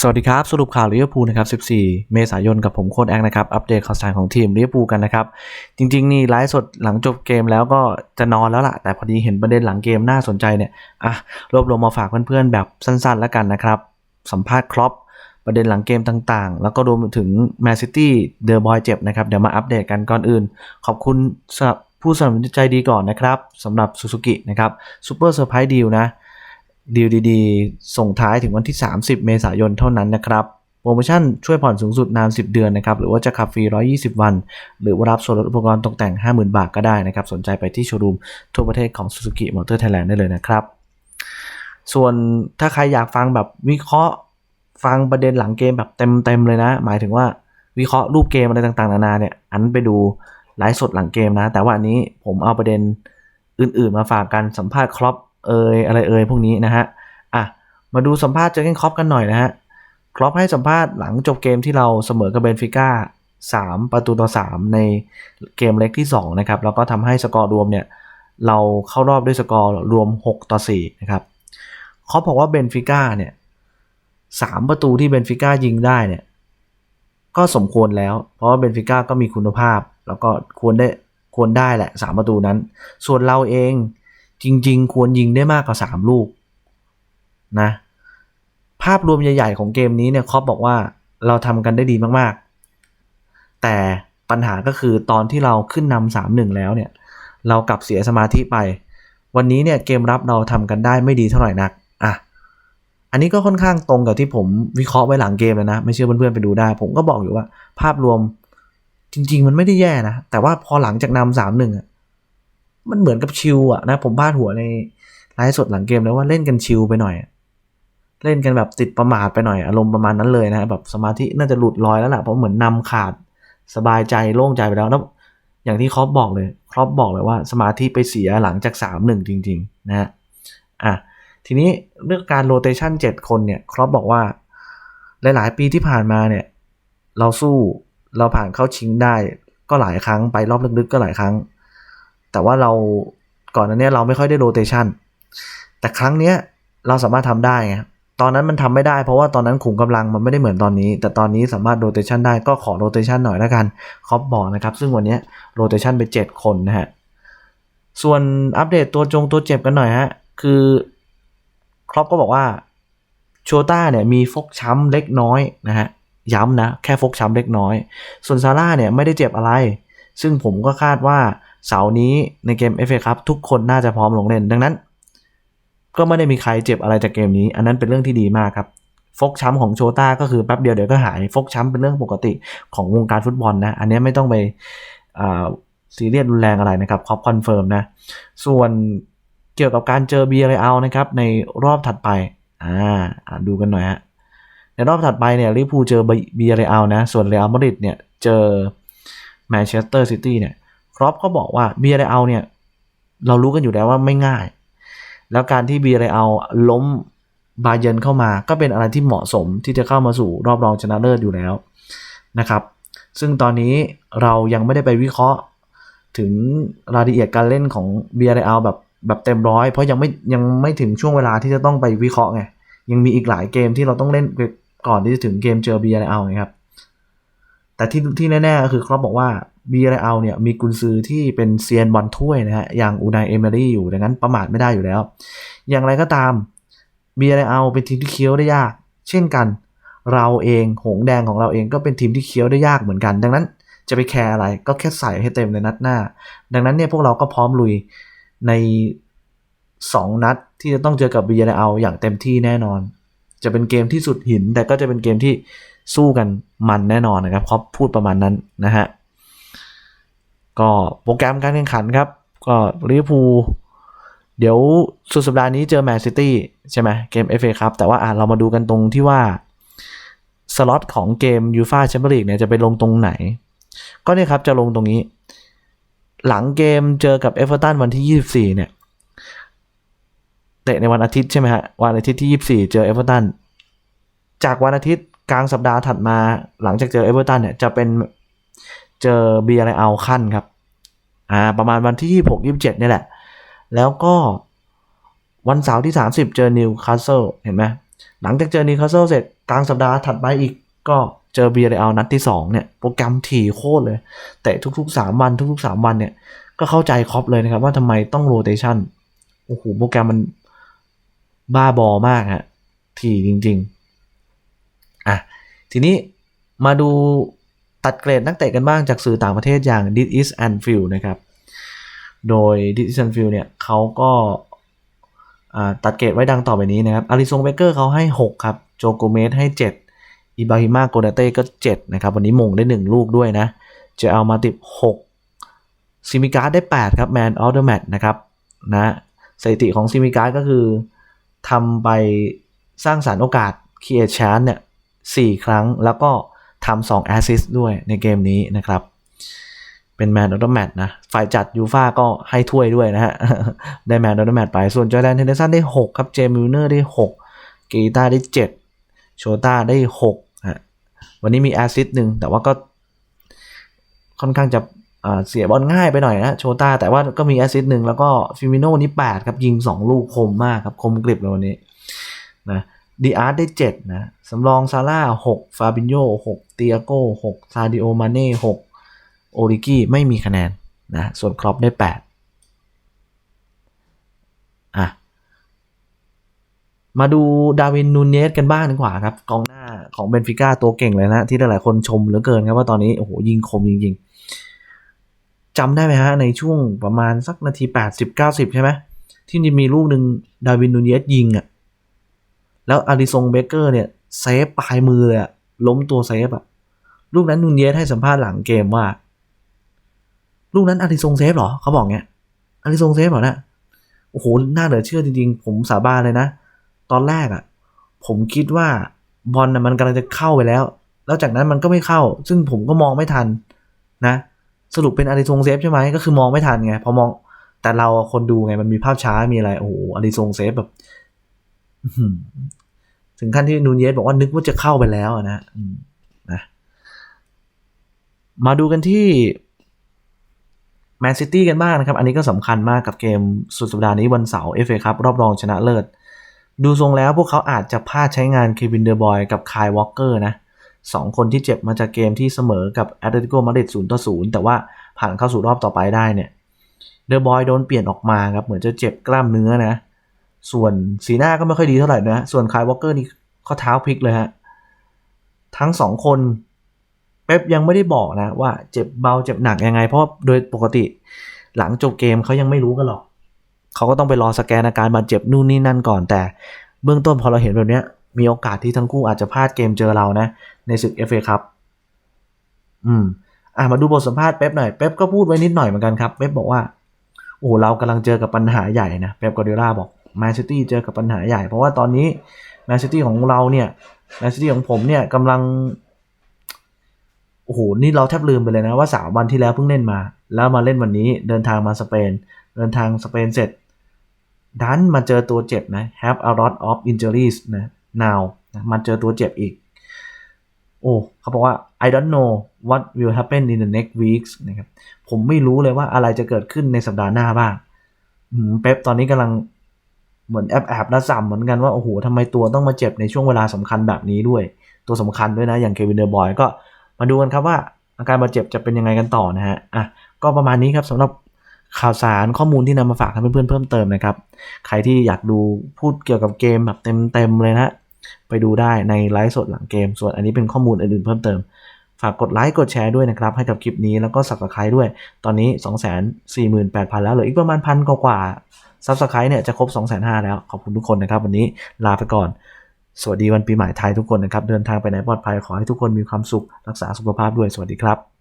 สวัสดีครับ สรุปข่าวลิเวอร์พูลนะครับ 14 เมษายนกับผมโค้ดแองนะครับ อัปเดตข่าวสารของทีมลิเวอร์พูลกันนะครับ จริง ๆ นี่ไลฟ์สดหลังจบเกมแล้วก็จะนอนแล้วล่ะ แต่พอดีเห็นประเด็นหลังเกมน่าสนใจเนี่ย อะ รวบรวมมาฝากเพื่อนๆ แบบสั้นๆ แล้วกันนะครับ สัมภาษณ์ครอปประเด็นหลังเกมต่างๆ แล้วก็รวมถึงแมนซิตี้เดอะบอยเจ็บนะครับ เดี๋ยวมาอัปเดตกันก่อนอื่น ขอบคุณสำหรับผู้สนับสนุนใจดีก่อนนะครับสำหรับซูซูกินะครับซูเปอร์เซอร์ไพรส์ดีลนะ ดีลดีๆ ส่งท้ายถึงวันที่ 30 เมษายนเท่านั้นนะครับ โปรโมชั่นช่วยผ่อนสูงสุดนาน 10 เดือนนะครับ หรือว่าจะขับฟรี 120 วัน หรือว่ารับส่วนลดอุปกรณ์ตกแต่ง 50,000 บาทก็ได้นะครับ สนใจไปที่โชว์รูมทั่วประเทศของ Suzuki Motor Thailand ได้เลยนะครับ ส่วนถ้าใครอยากฟังแบบวิเคราะห์ ฟังประเด็นหลังเกมแบบเต็มๆเลยนะ หมายถึงว่าวิเคราะห์รูปเกมอะไรต่างๆนานาเนี่ย อันไปดูไลฟ์สดหลังเกมนะ แต่ว่าอันนี้ผมเอาประเด็นอื่น ๆ มาฝากกันสัมภาษณ์ครอป เอยอะไรเอยพวกนี้นะฮะอะมาดูสัมภาษณ์เจอเกนครอปกันหน่อยนะฮะครอปให้สัมภาษณ์หลังจบเกมที่เราเสมอกับเบนฟิก้า3 ประตูต่อ 3 ในเกมเล็กที่ 2 นะครับ แล้วก็ทำให้สกอร์รวมเนี่ย เราเข้ารอบด้วยสกอร์รวม 6 ต่อ 4 นะครับเขาบอกว่าเบนฟิก้าเนี่ย3ประตูที่เบนฟิก้ายิงได้เนี่ย ก็สมควรแล้ว เพราะว่าเบนฟิก้าก็มีคุณภาพ แล้วก็ควรได้ควรได้แหละ 3 ประตูนั้น ส่วนเราเอง จริง ๆ ควรยิงได้มากกว่า 3 ลูกนะภาพรวมใหญ่ๆของเกมนี้เนี่ยครอปบอกว่าเราทำกันได้ดีมากๆ แต่ปัญหาก็คือตอนที่เราขึ้นนำสามหนึ่งแล้วเนี่ย เรากลับเสียสมาธิไป วันนี้เนี่ยเกมรับเราทำกันได้ไม่ดีเท่าไหร่นักอะอันนี้ก็ค่อนข้างตรงกับที่ผมวิเคราะห์ไว้หลังเกมเลยนะ ไม่เชื่อเพื่อนๆไปดูได้ ผมก็บอกอยู่ว่า ภาพรวมจริง ๆ มันไม่ได้แย่นะ แต่ว่าพอหลังจากนำสามหนึ่งอะ มันเหมือนกับชิลอะนะ ผมพาดหัวในไลฟ์สดหลังเกมแล้วว่าเล่นกันชิลไปหน่อย เล่นกันแบบติดประมาทไปหน่อยอารมณ์ประมาณนั้นเลยนะแบบสมาธิน่าจะหลุดลอยแล้วแหละเพราะเหมือนนำขาดสบายใจโล่งใจไปแล้วแล้วอย่างที่ครอปบอกเลยครอปบอกเลยว่าสมาธิไปเสียหลังจาก 3 1 จริง ๆ นะฮะอะทีนี้เรื่องการโรเตชัน7 คนเนี่ยครอปบอกว่า หลาย ๆ ปีที่ผ่านมาเนี่ย เราสู้เราผ่านเข้าชิงได้ก็หลายครั้งไปรอบลึกๆก็หลายครั้ง แต่ว่าเราก่อนนั้นเนี่ยเราไม่ค่อยได้โรเตชันแต่ครั้งเนี้ยเราสามารถทำได้ไงตอนนั้นมันทำไม่ได้เพราะว่าตอนนั้นขุมกำลังมันไม่ได้เหมือนตอนนี้ แต่ตอนนี้สามารถโรเตชันได้ก็ขอโรเตชันหน่อยแล้วกันครอปบอกนะครับ ซึ่งวันนี้โรเตชันไป 7 คนนะฮะ ส่วนอัปเดตตัวจงตัวเจ็บกันหน่อยฮะ คือครอปก็บอกว่าโชต้าเนี่ยมีฟกช้ำเล็กน้อยนะฮะ ย้ำนะ แค่ฟกช้ำเล็กน้อย ส่วนซาร่าเนี่ยไม่ได้เจ็บอะไร ซึ่งผมก็คาดว่า เสาร์นี้ในเกม FA ครับทุกคนน่าจะพร้อมลงเล่น ดังนั้น ก็ไม่ได้มีใครเจ็บอะไรจากเกมนี้ อันนั้นเป็นเรื่องที่ดีมากครับฟกช้ำของโชต้าก็คือแป๊บเดียวเดี๋ยวก็หาย ฟกช้ำเป็นเรื่องปกติของวงการฟุตบอลนะ อันนี้ไม่ต้องไปซีเรียสรุนแรงอะไรนะครับคอปคอนเฟิร์มนะ ส่วนเกี่ยวกับการเจอเบียร์เรอัลนะครับในรอบถัดไป อ่าดูกันหน่อยฮะ ในรอบถัดไปเนี่ยลิเวอร์พูลเจอเบียร์เรอัลนะ ส่วนเรอัลมาดริดเนี่ยเจอแมนเชสเตอร์ซิตี้เนี่ย ครอปก็บอกว่าเบียร์เรอัลเนี่ย เรารู้กันอยู่แล้วว่าไม่ง่าย แล้วการที่เบียร์เรอัลล้มบาเยนเข้ามา ก็เป็นอะไรที่เหมาะสมที่จะเข้ามาสู่รอบรองชนะเลิศอยู่แล้วนะครับ ซึ่งตอนนี้เรายังไม่ได้ไปวิเคราะห์ ถึงรายละเอียดการเล่นของเบียร์เรอัลแบบแบบเต็มร้อยเพราะยังไม่ยังไม่ถึงช่วงเวลาที่จะต้องไปวิเคราะห์ไงยังมีอีกหลายเกมที่เราต้องเล่นก่อนที่จะถึงเกมเจอเบียร์เรอัลนะครับ แต่ที่ที่แน่ๆก็คือครอปบอกว่าเบียร์เอลเนี่ยมีกุนซือที่เป็นเซียนบอลถ้วยนะฮะอย่างอูนายเอเมอรี่อยู่ดังนั้นประมาทไม่ได้อยู่แล้ว อย่างไรก็ตามเบียร์เอลเป็นทีมที่เคี้ยวได้ยาก เช่นกัน เราเองหงแดงของเราเองก็เป็นทีมที่เคี้ยวได้ยากเหมือนกัน ดังนั้นจะไปแคร์อะไรก็แค่ใส่ให้เต็มในนัดหน้า ดังนั้นเนี่ยพวกเราก็พร้อมลุยใน 2 นัดที่จะต้องเจอกับเบียร์เอลอย่างเต็มที่แน่นอน จะเป็นเกมที่สุดหินแต่ก็จะเป็นเกมที่ สู้กันมันแน่นอนนะครับเขาพูดประมาณนั้นนะฮะก็โปรแกรมการแข่งขันครับ ก็ลิเวอร์พูลเดี๋ยวสุดสัปดาห์นี้เจอแมนซิตี้ใช่ไหมเกม FA ครับ แต่ว่าอะเรามาดูกันตรงที่ว่า สล็อตของเกมยูฟาแชมเปี้ยนลีกเนี่ยจะไปลงตรงไหน ก็เนี่ยครับจะลงตรงนี้ หลังเกมเจอกับเอเวอร์ตันวันที่ 24 เนี่ยเตะในวันอาทิตย์ใช่ไหมฮะวันอาทิตย์ที่ 24 เจอเอเวอร์ตันจากวันอาทิตย์ กลางสัปดาห์ถัดมาหลังจากเจอเอเวอร์ตันเนี่ยจะเป็นเจอเบียร์ไรเอาขั้นครับอ่าประมาณวันที่ 26 27นี่แหละ แล้วก็วันเสาร์ที่ 30 เจอนิวคาสเซิลเห็นไหมหลังจากเจอนิวคาสเซิลเสร็จกลางสัปดาห์ถัดไปอีกก็เจอเบียร์เรอัลนัดที่ 2 เนี่ย โปรแกรมถี่โคตรเลย แต่ทุก ๆ 3 วันทุก ๆ 3 วันเนี่ย ก็เข้าใจครอปเลยนะครับ ว่าทำไมต้องโรเตชันโอ้โหโปรแกรมมันบ้าบอมากฮะถี่จริง ๆ อะทีนี้มาดูตัดเกรดนักเตะกันบ้างจากสื่อต่างประเทศอย่าง This is Anfield นะครับ โดย This is Anfield เนี่ยเขาก็ตัดเกรดไว้ดังต่อไปนี้นะครับอาริซงเบเกอร์เขาให้ 6 ครับ โจโกเมสให้ 7 อิบาฮิมาโกนาเต้ก็ 7 นะครับ วันนี้มงได้ 1 ลูกด้วยนะจอเอามาติบ6ซิมิการ์ดได้ 8 ครับแมนออเดอะแมตนะครับนะสถิติของซิมิการ์ดก็คือทำไปสร้างสารรค์โอกาสคีเอชานเนี่ย 4 ครั้ง แล้วก็ทำสองแอสซิสด้วยในเกมนี้นะครับ เป็นแมนออฟเดอะแมตนะ ฝ่ายจัดยูฟ่าก็ให้ถ้วยด้วยนะฮะ ได้แมนออฟเดอะแมตไป ส่วนจอร์แดนเทนเดอร์สันได้ 6 ครับ เจมิลเนอร์ได้ 6 กีตาได้ 7 โชต้าได้6ฮะวันนี้มีแอสซิสหนึ่งแต่ว่าก็ค่อนข้างจะเสียบอลง่ายไปหน่อยนะโชต้าแต่ว่าก็มีแอสซิสหนึ่งแล้วก็ฟิมิโน่นี่8ครับยิง 2 ลูกคมมากครับคมกริบเลยวันนี้นะ ดีอาร์ตได้ 7 นะ สำรองซาร่า6ฟาบินโย6เตียโก้6ซาดิโอมาเน่6โอริกี้ไม่มีคะแนนนะ ส่วนครอปได้ 8 อะ มาดูดาวินนูเนสกันบ้างดีกว่าครับ กองหน้าของเบนฟิก้าตัวเก่งเลยนะ ที่หลายๆคนชมเหลือเกินครับว่าตอนนี้ โอ้โห ยิงคมจริง ๆจำได้ไหมฮะ ในช่วงประมาณสักนาที 80-90 ใช่ไหมที่มีลูกหนึ่งดาวินนูเนสยิงอะ่ะ แล้วอาริซงเบเกอร์เนี่ยเซฟปลายมือเลยอะล้มตัวเซฟอะลูกนั้นนูนเยสให้สัมภาษณ์หลังเกมว่า ลูกนั้นอาริซงเซฟหรอเขาบอกเงี้ยอาริซงเซฟหรอเนะโอ้โหน่าเหลือเชื่อจริงๆ ผมสาบานเลยนะ ตอนแรกอะผมคิดว่าบอลน่ะมันกำลังจะเข้าไปแล้ว แล้วจากนั้นมันก็ไม่เข้า ซึ่งผมก็มองไม่ทันนะ สรุปเป็นอาริซงเซฟใช่ไหมก็คือมองไม่ทันไงพอมองแต่เราคนดูไงมันมีภาพช้ามีอะไรโอ้โหอาริซงเซฟแบบ ถึงขั้นที่นูนเยสบอกว่านึกว่าจะเข้าไปแล้วนะนะมาดูกันที่แมนซิตี้กันบ้างนะครับ อันนี้ก็สำคัญมากกับเกมสุดสัปดาห์นี้วันเสาร์เอฟเอครับรอบรองชนะเลิศ ดูทรงแล้วพวกเขาอาจจะพลาดใช้งานเควินเดอร์บอยกับคายวอลเกอร์นะสองคนที่เจ็บมาจากเกมที่เสมอกับแอตเลติโกมาดริดศูนย์ต่อศูนย์แต่ว่าผ่านเข้าสู่รอบต่อไปได้เนี่ยเดอร์บอยโดนเปลี่ยนออกมาครับ เหมือนจะเจ็บกล้ามเนื้อนะ ส่วนสีหน้าก็ไม่ค่อยดีเท่าไหร่นะส่วนคายวอลเกอร์นี่ข้อเท้าพลิกเลยฮะ ทั้งสองคนเป๊ปยังไม่ได้บอกนะว่าเจ็บเบาเจ็บหนักยังไง เพราะโดยปกติหลังจบเกมเขายังไม่รู้กันหรอก เขาก็ต้องไปรอสแกนอาการบาดเจ็บนู่นนี่นั่นก่อนแต่ เบื้องต้นพอเราเห็นแบบนี้มีโอกาสที่ทั้งคู่อาจจะพลาดเกมเจอเรานะ ในศึก FA ครับ อืม อะมาดูบทสัมภาษณ์เป๊ปหน่อย เป๊ปก็พูดไว้นิดหน่อยเหมือนกันครับ เป๊ปบอกว่า โอ้เรากำลังเจอกับปัญหาใหญ่นะ เป๊ปกอร์ดิล่าบอก แมนซิตี้เจอกับปัญหาใหญ่ เพราะว่าตอนนี้แมนซิตี้ของเราเนี่ยแมนซิตี้ของผมเนี่ยกำลังโอ้โหนี่เราแทบลืมไปเลยนะว่าสามวันที่แล้วเพิ่งเล่นมา แล้วมาเล่นวันนี้เดินทางมาสเปน เดินทางสเปนเสร็จ ดันมาเจอตัวเจ็บนะ have a lot of injuries นะ now นะมาเจอตัวเจ็บอีก โอ้เขาบอกว่า I don't know what will happen in the next weeks นะครับผมไม่รู้เลยว่าอะไรจะเกิดขึ้นในสัปดาห์หน้าบ้างเป๊ปตอนนี้กำลัง เหมือนแอบแอบและสัมเหมือนกันว่าโอ้โหทำไมตัวต้องมาเจ็บในช่วงเวลาสำคัญแบบนี้ด้วย ตัวสำคัญด้วยนะ อย่างเควินเดอร์บอยก็มาดูกันครับว่า อาการบาดเจ็บจะเป็นยังไงกันต่อนะฮะอะก็ประมาณนี้ครับสำหรับข่าวสารข้อมูลที่นำมาฝากให้เพื่อนๆเพิ่มเติมนะครับ ใครที่อยากดูพูดเกี่ยวกับเกมแบบเต็มๆเลยนะ ไปดูได้ในไลฟ์สดหลังเกม ส่วนอันนี้เป็นข้อมูลอื่นๆเพิ่มเติม ฝากกดไลค์กดแชร์ด้วยนะครับ ให้กับคลิปนี้แล้วก็สับสไครด้วย ตอนนี้ 248,000 แล้วเหลืออีกประมาณพันกว่าซับสไครต์เนี่ยจะครบ 2 5 0 0 0แล้ว ขอบคุณทุกคนนะครับ วันนี้ลาไปก่อน สวัสดีวันปีใหม่ไทยทุกคนนะครับ เดินทางไปไหนปลอดภัยขอให้ทุกคนมีความสุขรักษาสุขภาพด้วยสวัสดีครับ